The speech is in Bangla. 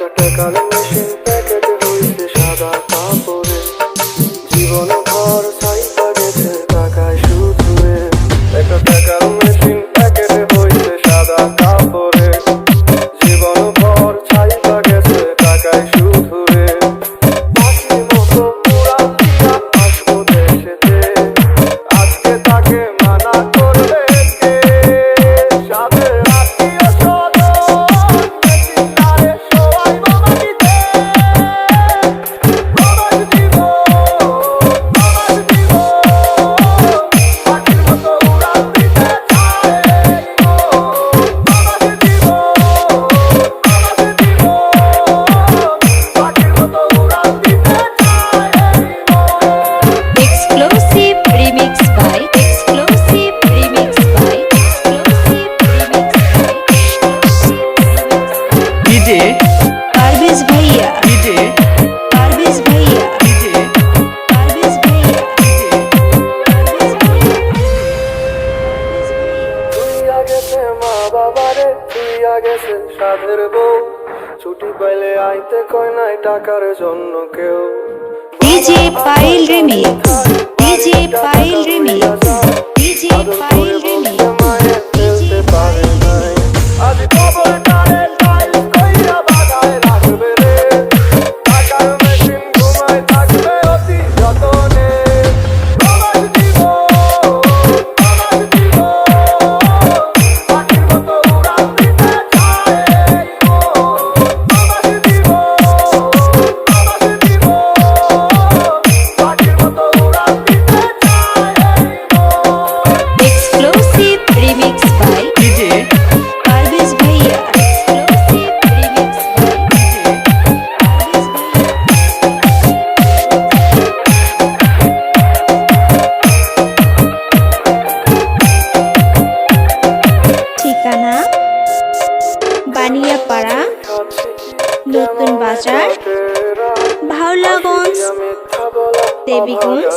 Dr. Colin Machine. গেছে সাধের বউ। ছুটি পাইলে আইতে কয় নাই টাকার জন্য কেউ। ডিজে ফাইল নতুন বাজার ভাওলাগঞ্জ দেবীগঞ্জ